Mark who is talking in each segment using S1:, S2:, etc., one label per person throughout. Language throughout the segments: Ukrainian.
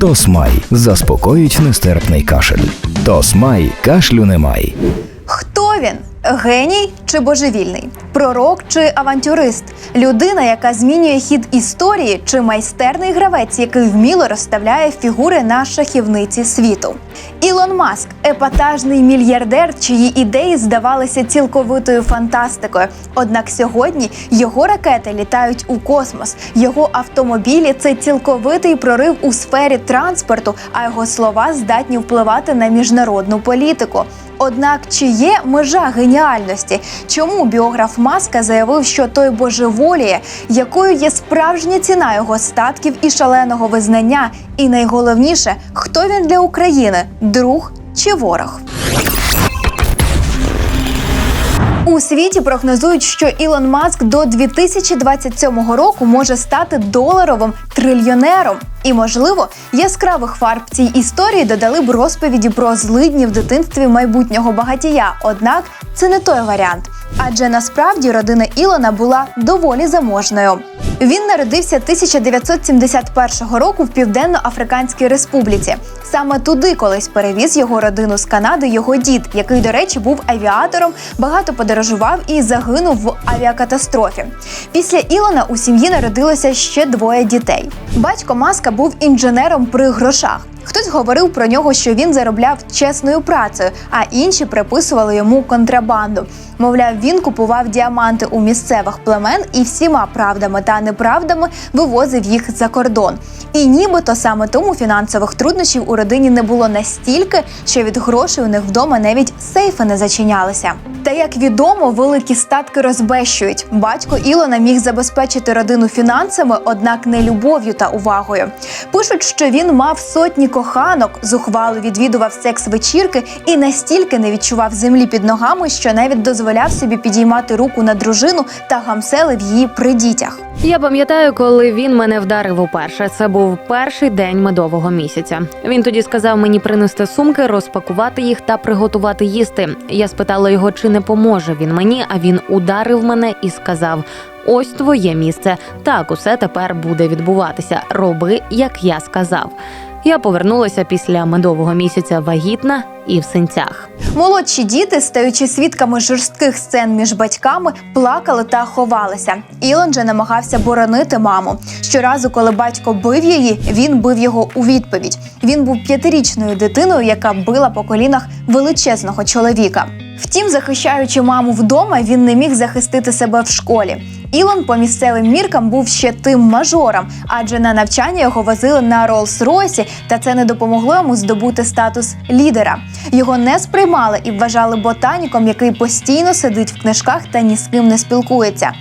S1: Тосмай заспокоїть нестерпний кашель. Тосмай кашлю немає.
S2: Хто він? Геній чи божевільний? Пророк чи авантюрист? Людина, яка змінює хід історії, чи майстерний гравець, який вміло розставляє фігури на шахівниці світу? Ілон Маск епатажний мільярдер, чиї ідеї здавалися цілковитою фантастикою. Однак сьогодні його ракети літають у космос, його автомобілі це цілковитий прорив у сфері транспорту, а його слова здатні впливати на міжнародну політику. Однак чи є межа геніальності? Чому біограф Маска заявив, що той божеволіє, якою є справжня ціна його статків і шаленого визнання? І найголовніше, хто він для України друг чи ворог? У світі прогнозують, що Ілон Маск до 2027 року може стати доларовим трильйонером. І, можливо, яскравих фарб цій історії додали б розповіді про злидні в дитинстві майбутнього багатія. Однак це не той варіант. Адже насправді родина Ілона була доволі заможною. Він народився 1971 року в Південно-Африканській Республіці. Саме туди колись перевіз його родину з Канади його дід, який, до речі, був авіатором, багато подорожував і загинув в авіакатастрофі. Після Ілона у сім'ї народилося ще двоє дітей. Батько Маска був інженером при грошах. Хтось говорив про нього, що він заробляв чесною працею, а інші приписували йому контрабанду. Мовляв, він купував діаманти у місцевих племен і всіма правдами та неправдами вивозив їх за кордон. І нібито саме тому фінансових труднощів у родині не було настільки, що від грошей у них вдома навіть сейфи не зачинялися. Та як відомо, великі статки розбещують. Батько Ілона міг забезпечити родину фінансами, однак не любов'ю та увагою. Пишуть, що він мав сотні коханок, зухвало відвідував секс-вечірки і настільки не відчував землі під ногами, що навіть дозволяв собі підіймати руку на дружину та гамселив її при дітях.
S3: Я пам'ятаю, коли він мене вдарив уперше. Це був перший день медового місяця. Він тоді сказав мені принести сумки, розпакувати їх та приготувати їсти. Я спитала його, чи не поможе він мені, а він ударив мене і сказав: Ось твоє місце. Так усе тепер буде відбуватися. Роби, як я сказав. Я повернулася після медового місяця вагітна і в синцях.
S2: Молодші діти, стаючи свідками жорстких сцен між батьками, плакали та ховалися. Ілон же намагався боронити маму. Щоразу, коли батько бив її, він бив його у відповідь. Він був п'ятирічною дитиною, яка била по колінах величезного чоловіка. Втім, захищаючи маму вдома, він не міг захистити себе в школі. Ілон по місцевим міркам був ще тим мажором, адже на навчання його возили на Роллс-Ройсі, та це не допомогло йому здобути статус лідера. Його не сприймали і вважали ботаніком, який постійно сидить в книжках та ні з ким не спілкується.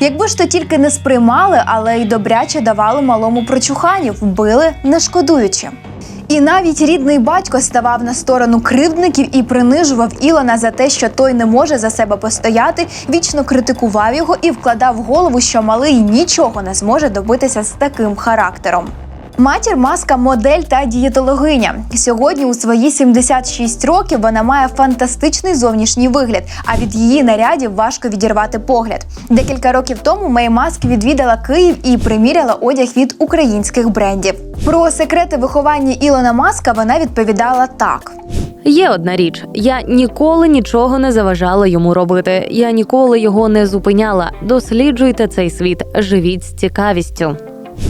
S2: Якби ж то тільки не сприймали, але й добряче давали малому прочуханів, били не шкодуючи. І навіть рідний батько ставав на сторону кривдників і принижував Ілона за те, що той не може за себе постояти, вічно критикував його і вкладав в голову, що малий нічого не зможе добитися з таким характером. Матір маска модель та дієтологиня. Сьогодні у свої 76 років вона має фантастичний зовнішній вигляд, а від її нарядів важко відірвати погляд. Декілька років тому Мей Маск відвідала Київ і приміряла одяг від українських брендів. Про секрети виховання Ілона Маска вона відповідала так.
S3: Є одна річ: я ніколи нічого не заважала йому робити. Я ніколи його не зупиняла. Досліджуйте цей світ, живіть з цікавістю.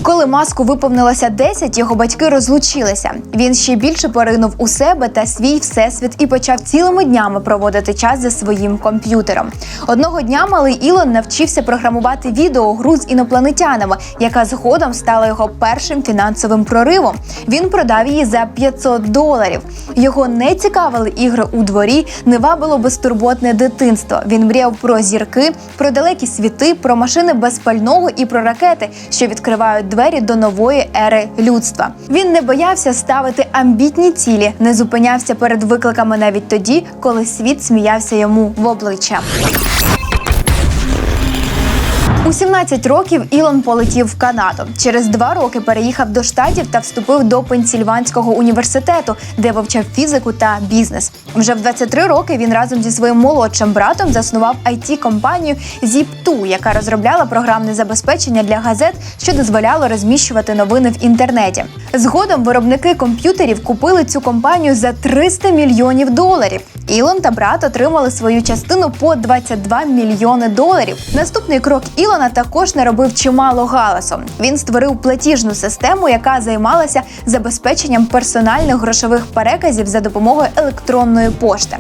S2: Коли маску виповнилося 10, його батьки розлучилися. Він ще більше поринув у себе та свій всесвіт і почав цілими днями проводити час за своїм комп'ютером. Одного дня малий Ілон навчився програмувати відеогру з інопланетянами, яка згодом стала його першим фінансовим проривом. Він продав її за 500 доларів. Його не цікавили ігри у дворі, не вабило безтурботне дитинство. Він мріяв про зірки, про далекі світи, про машини без пального і про ракети, що відкривають двері до нової ери людства. Він не боявся ставити амбітні цілі, не зупинявся перед викликами навіть тоді, коли світ сміявся йому в обличчя. У 17 років Ілон полетів в Канаду. Через два роки переїхав до штатів та вступив до Пенсільванського університету, де вивчав фізику та бізнес. Вже в 23 роки він разом зі своїм молодшим братом заснував it компанію Zip Take-Two, яка розробляла програмне забезпечення для газет, що дозволяло розміщувати новини в інтернеті. Згодом виробники комп'ютерів купили цю компанію за 300 мільйонів доларів. Ілон та брат отримали свою частину по 22 мільйони доларів. Наступний крок Ілона також наробив чимало галасу. Він створив платіжну систему, яка займалася забезпеченням персональних грошових переказів за допомогою електронної пошти.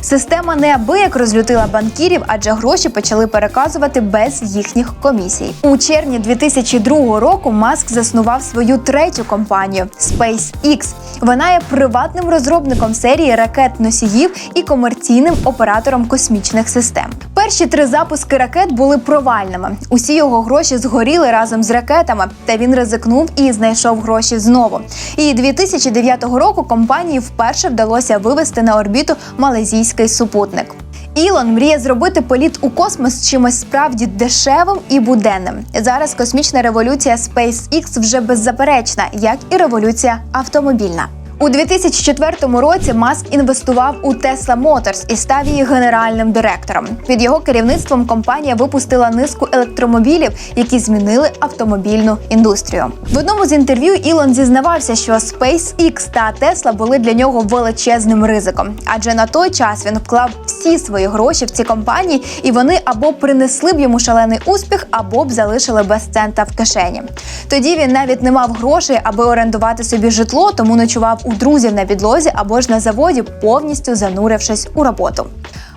S2: Система неабияк розлютила банкірів, адже гроші почали переказувати без їхніх комісій. У червні 2002 року Маск заснував свою третю компанію SpaceX. Вона є приватним розробником серії ракет-носіїв і комерційним оператором космічних систем. Перші три запуски ракет були провальними. Усі його гроші згоріли разом з ракетами, та він ризикнув і знайшов гроші знову. І 2009 року компанії вперше вдалося вивести на орбіту малазійський супутник. Ілон мріє зробити політ у космос чимось справді дешевим і буденним. Зараз космічна революція SpaceX вже беззаперечна, як і революція автомобільна. У 2004 році Маск інвестував у Tesla Motors і став її генеральним директором. Під його керівництвом компанія випустила низку електромобілів, які змінили автомобільну індустрію. В одному з інтерв'ю Ілон зізнавався, що SpaceX та Tesla були для нього величезним ризиком, адже на той час він вклав всі свої гроші в ці компанії, і вони або принесли б йому шалений успіх, або б залишили без цента в кишені. Тоді він навіть не мав грошей, аби орендувати собі житло, тому ночував у друзів на підлозі або ж на заводі, повністю занурившись у роботу.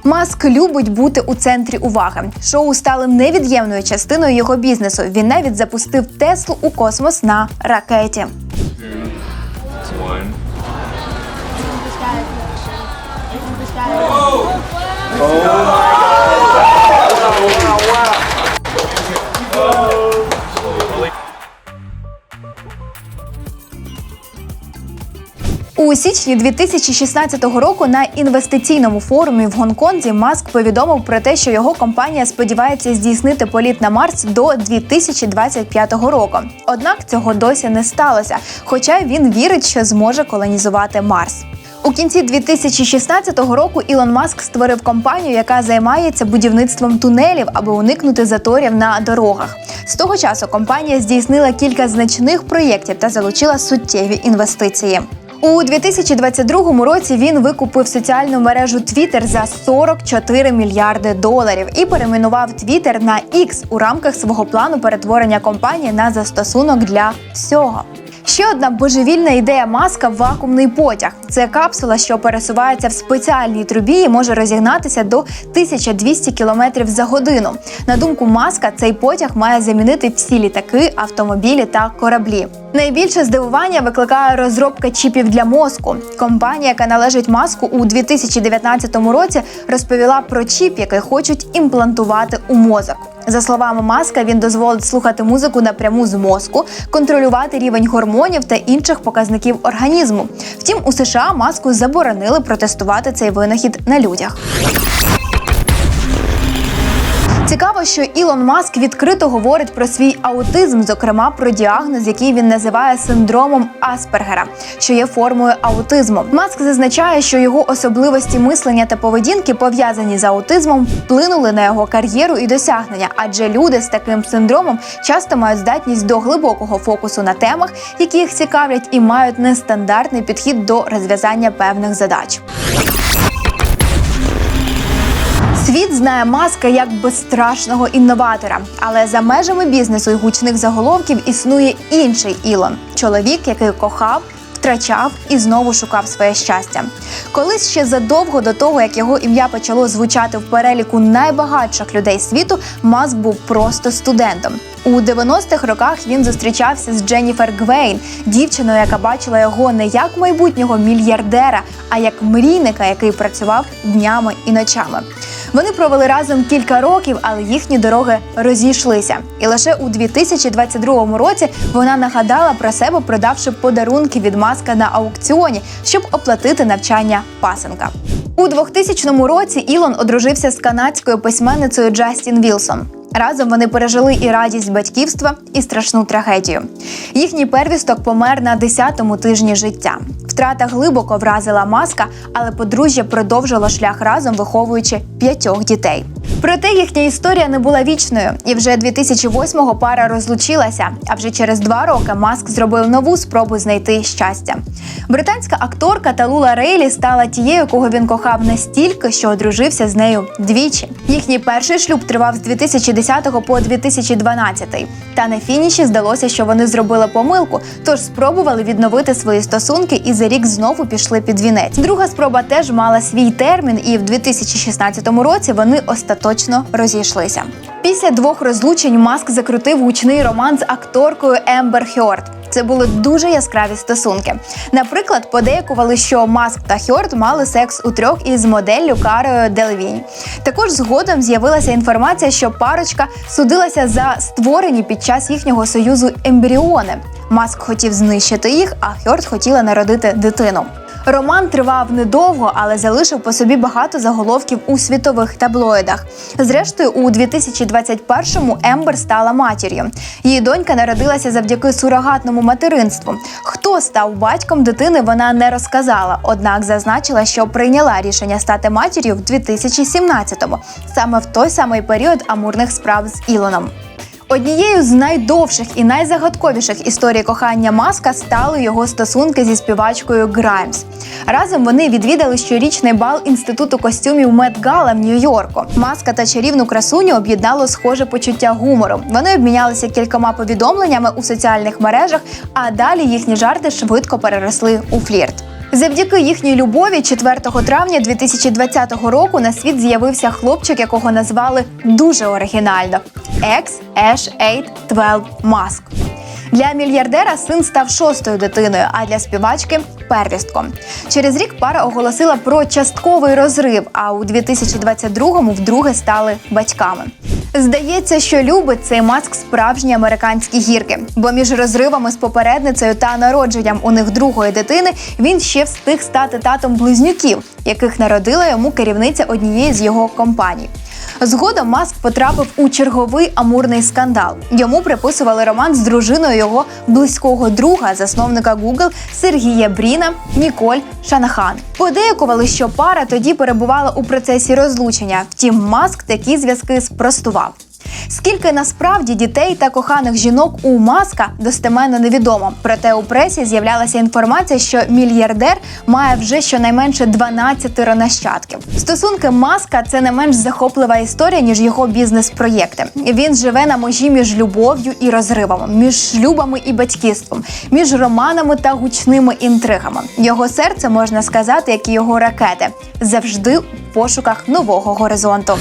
S2: Маск любить бути у центрі уваги. Шоу стали невід'ємною частиною його бізнесу. Він навіть запустив Теслу у космос на ракеті.
S4: One.
S2: У січні 2016 року на інвестиційному форумі в Гонконзі Маск повідомив про те, що його компанія сподівається здійснити політ на Марс до 2025 року. Однак цього досі не сталося, хоча він вірить, що зможе колонізувати Марс. У кінці 2016 року Ілон Маск створив компанію, яка займається будівництвом тунелів, аби уникнути заторів на дорогах. З того часу компанія здійснила кілька значних проєктів та залучила суттєві інвестиції. У 2022 році він викупив соціальну мережу Twitter за 44 мільярди доларів і перейменував Twitter на X у рамках свого плану перетворення компанії на застосунок для всього. Ще одна божевільна ідея маска вакуумний потяг. Це капсула, що пересувається в спеціальній трубі і може розігнатися до 1200 км за годину. На думку маска, цей потяг має замінити всі літаки, автомобілі та кораблі. Найбільше здивування викликає розробка чіпів для мозку. Компанія, яка належить маску у 2019 році, розповіла про чіп, який хочуть імплантувати у мозок. За словами маска, він дозволить слухати музику напряму з мозку, контролювати рівень гормонів та інших показників організму. Втім, у США маску заборонили протестувати цей винахід на людях. Цікаво, що Ілон Маск відкрито говорить про свій аутизм, зокрема про діагноз, який він називає синдромом Аспергера, що є формою аутизму. Маск зазначає, що його особливості мислення та поведінки, пов'язані з аутизмом, вплинули на його кар'єру і досягнення, адже люди з таким синдромом часто мають здатність до глибокого фокусу на темах, які їх цікавлять, і мають нестандартний підхід до розв'язання певних задач. Світ знає маска як безстрашного інноватора, але за межами бізнесу і гучних заголовків існує інший Ілон чоловік, який кохав. Втрачав і знову шукав своє щастя. Колись ще задовго до того, як його ім'я почало звучати в переліку найбагатших людей світу, Маск був просто студентом. У 90-х роках він зустрічався з Дженніфер Гвейн, дівчиною, яка бачила його не як майбутнього мільярдера, а як мрійника, який працював днями і ночами. Вони провели разом кілька років, але їхні дороги розійшлися. І лише у 2022 році вона нагадала про себе, продавши подарунки від маска на аукціоні, щоб оплатити навчання пасенка. У 2000 році Ілон одружився з канадською письменницею Джастін Вілсон. Разом вони пережили і радість батьківства, і страшну трагедію. Їхній первісток помер на 10-му тижні життя. Втрата глибоко вразила маска, але подружжя продовжило шлях разом, виховуючи п'ятьох дітей. Проте їхня історія не була вічною, і вже 2008-го пара розлучилася. А вже через два роки Маск зробив нову спробу знайти щастя. Британська акторка Талула Рейлі стала тією, кого він кохав настільки, що одружився з нею двічі. Їхній перший шлюб тривав з 2010 по 2012. Та на фініші здалося, що вони зробили помилку, тож спробували відновити свої стосунки і за рік знову пішли під вінець. Друга спроба теж мала свій термін, і в 2016 році вони остаточно розійшлися. Після двох розлучень Маск закрутив гучний роман з акторкою Ембер Хьорд. Це були дуже яскраві стосунки. Наприклад, подейкували, що Маск та Хьорд мали секс у трьох із моделлю Карою Делвінь. Також згодом з'явилася інформація, що парочка судилася за створені під час їхнього союзу ембріони. Маск хотів знищити їх, а Хьорд хотіла народити дитину. Роман тривав недовго, але залишив по собі багато заголовків у світових таблоїдах. Зрештою, у 2021-му Ембер стала матір'ю. Її донька народилася завдяки сурогатному материнству. Хто став батьком дитини, вона не розказала. Однак зазначила, що прийняла рішення стати матір'ю в 2017-му, саме в той самий період амурних справ з Ілоном. Однією з найдовших і найзагадковіших історій кохання Маска стали його стосунки зі співачкою Граймс. Разом вони відвідали щорічний бал інституту костюмів Мед Гала в Нью-Йорку. Маска та чарівну красуню об'єднало схоже почуття гумору. Вони обмінялися кількома повідомленнями у соціальних мережах, а далі їхні жарти швидко переросли у флірт. Завдяки їхній любові, 4 травня 2020 року на світ з'явився хлопчик, якого назвали дуже оригінально X Ash 812 Mask. Для мільярдера син став шостою дитиною, а для співачки первістком. Через рік пара оголосила про частковий розрив, а у 2022-му вдруге стали батьками. Здається, що любить цей маск справжні американські гірки, бо між розривами з попередницею та народженням у них другої дитини він ще встиг стати татом близнюків, яких народила йому керівниця однієї з його компаній. Згодом Маск потрапив у черговий амурний скандал. Йому приписували роман з дружиною його близького друга, засновника Google Сергія Бріна Ніколь Шанахан. Подеякували, що пара тоді перебувала у процесі розлучення. Втім, Маск такі зв'язки спростував. Скільки насправді дітей та коханих жінок у маска достеменно невідомо. Проте у пресі з'являлася інформація, що мільярдер має вже щонайменше 12 нащадків. Стосунки маска це не менш захоплива історія, ніж його бізнес-проєкти. Він живе на межі між любов'ю і розривами, між шлюбами і батьківством, між романами та гучними інтригами. Його серце можна сказати, як і його ракети, завжди у пошуках нового горизонту.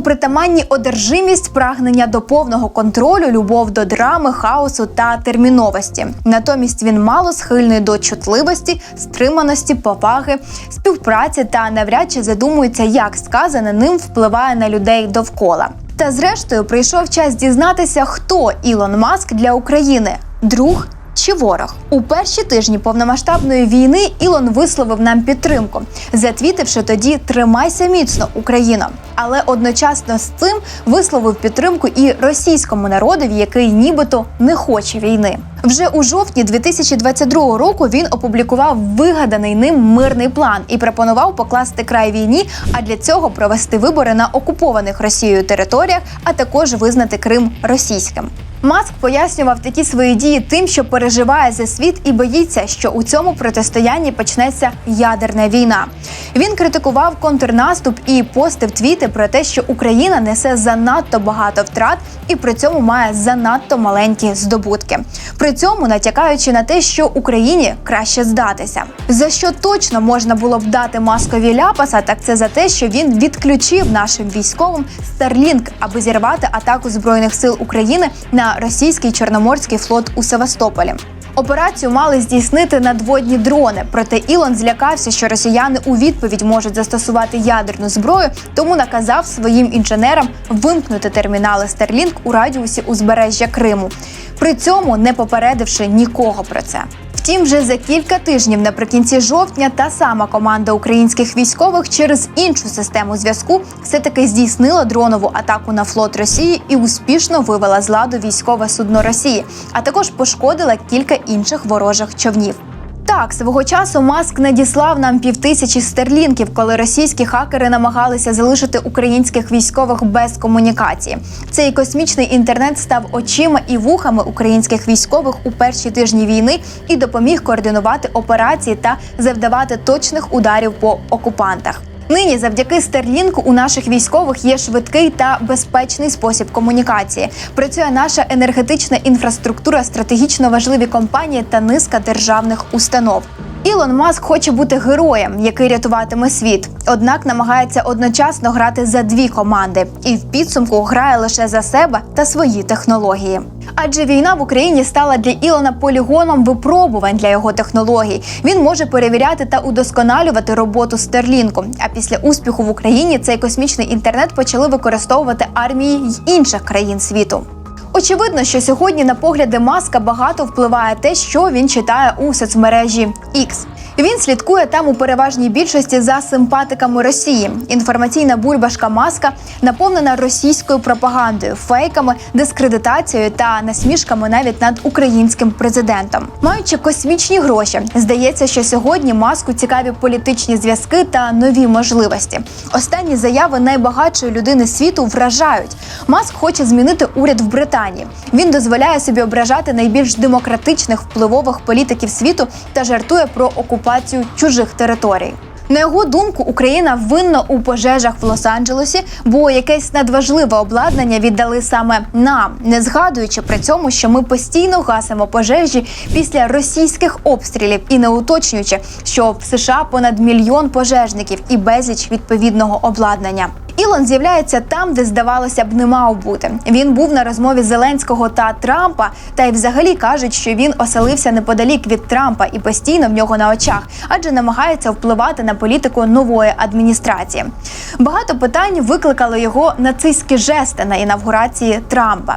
S2: Ілону притаманні одержимість, прагнення до повного контролю, любов до драми, хаосу та терміновості. Натомість він мало схильний до чутливості, стриманості, поваги, співпраці та навряд чи задумується, як сказане ним впливає на людей довкола. Та зрештою прийшов час дізнатися, хто Ілон Маск для України друг чи ворог у перші тижні повномасштабної війни Ілон висловив нам підтримку, затвітивши тоді Тримайся міцно, Україна. Але одночасно з цим висловив підтримку і російському народові, який нібито не хоче війни. Вже у жовтні 2022 року він опублікував вигаданий ним мирний план і пропонував покласти край війні, а для цього провести вибори на окупованих Росією територіях, а також визнати Крим російським. Маск пояснював такі свої дії тим, що переживає за світ і боїться, що у цьому протистоянні почнеться ядерна війна. Він критикував контрнаступ і постив твіти про те, що Україна несе занадто багато втрат і при цьому має занадто маленькі здобутки. При цьому натякаючи на те, що Україні краще здатися. За що точно можна було б дати маскові ляпаса, так це за те, що він відключив нашим військовим Starlink, аби зірвати атаку збройних сил України на російський чорноморський флот у Севастополі. Операцію мали здійснити надводні дрони, проте Ілон злякався, що росіяни у відповідь можуть застосувати ядерну зброю, тому наказав своїм інженерам вимкнути термінали Starlink у радіусі узбережжя Криму, при цьому не попередивши нікого про це. Втім, вже за кілька тижнів наприкінці жовтня та сама команда українських військових через іншу систему зв'язку все-таки здійснила дронову атаку на флот Росії і успішно вивела з ладу військове судно Росії, а також пошкодила кілька інших ворожих човнів. Так, свого часу Маск надіслав нам півтисячі стерлінків, коли російські хакери намагалися залишити українських військових без комунікації. Цей космічний інтернет став очима і вухами українських військових у перші тижні війни і допоміг координувати операції та завдавати точних ударів по окупантах. Нині, завдяки Стерлінку, у наших військових є швидкий та безпечний спосіб комунікації. Працює наша енергетична інфраструктура, стратегічно важливі компанії та низка державних установ. Ілон Маск хоче бути героєм, який рятуватиме світ, однак намагається одночасно грати за дві команди, і в підсумку грає лише за себе та свої технології. Адже війна в Україні стала для Ілона полігоном випробувань для його технологій. Він може перевіряти та удосконалювати роботу Стерлінку. А після успіху в Україні цей космічний інтернет почали використовувати армії й інших країн світу. Очевидно, що сьогодні на погляди маска багато впливає те, що він читає у соцмережі X. Він слідкує там у переважній більшості за симпатиками Росії. Інформаційна бульбашка маска наповнена російською пропагандою, фейками, дискредитацією та насмішками навіть над українським президентом. Маючи космічні гроші, здається, що сьогодні маску цікаві політичні зв'язки та нові можливості. Останні заяви найбагатшої людини світу вражають. Маск хоче змінити уряд в Британії. Він дозволяє собі ображати найбільш демократичних впливових політиків світу та жартує про окупацію чужих територій. На його думку, Україна винна у пожежах в Лос-Анджелесі, бо якесь надважливе обладнання віддали саме нам, не згадуючи при цьому, що ми постійно гасимо пожежі після російських обстрілів і не уточнюючи, що в США понад мільйон пожежників і безліч відповідного обладнання. Ілон з'являється там, де здавалося б, не мав бути. Він був на розмові Зеленського та Трампа, та й взагалі кажуть, що він оселився неподалік від Трампа і постійно в нього на очах, адже намагається впливати на політику нової адміністрації. Багато питань викликали його нацистські жести на інавгурації Трампа.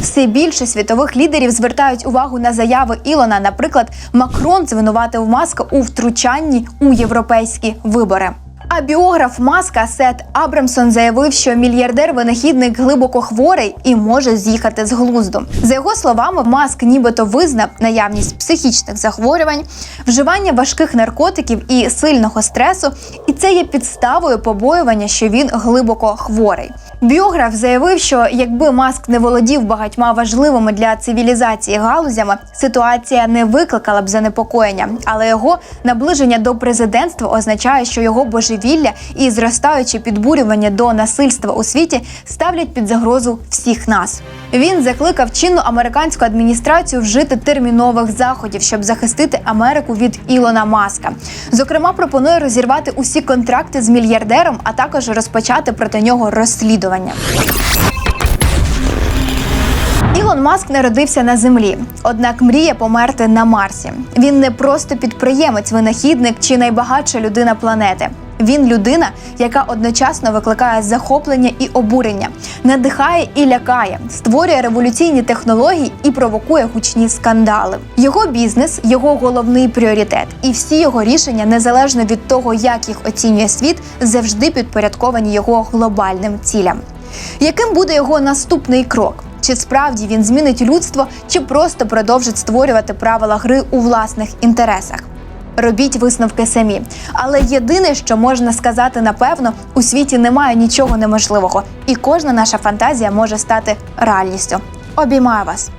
S2: Все більше світових лідерів звертають увагу на заяви Ілона. Наприклад, Макрон звинуватив Маска у втручанні у європейські вибори. А біограф Маска Сет Абрамсон заявив, що мільярдер-винахідник глибоко хворий і може з'їхати з глузду. За його словами, Маск нібито визнав наявність психічних захворювань, вживання важких наркотиків і сильного стресу, і це є підставою побоювання, що він глибоко хворий. Біограф заявив, що якби Маск не володів багатьма важливими для цивілізації галузями, ситуація не викликала б занепокоєння, але його наближення до президентства означає, що його божевілля і зростаюче підбурювання до насильства у світі ставлять під загрозу всіх нас. Він закликав чинну американську адміністрацію вжити термінових заходів, щоб захистити Америку від Ілона Маска. Зокрема, пропонує розірвати усі контракти з мільярдером, а також розпочати проти нього розслідування. Ілон Маск народився на землі, однак мріє померти на Марсі. Він не просто підприємець, винахідник чи найбагатша людина планети. Він людина, яка одночасно викликає захоплення і обурення, надихає і лякає, створює революційні технології і провокує гучні скандали. Його бізнес його головний пріоритет, і всі його рішення, незалежно від того, як їх оцінює світ, завжди підпорядковані його глобальним цілям. Яким буде його наступний крок? Чи справді він змінить людство, чи просто продовжить створювати правила гри у власних інтересах? Робіть висновки самі. Але єдине, що можна сказати напевно, у світі немає нічого неможливого, і кожна наша фантазія може стати реальністю. Обіймаю вас!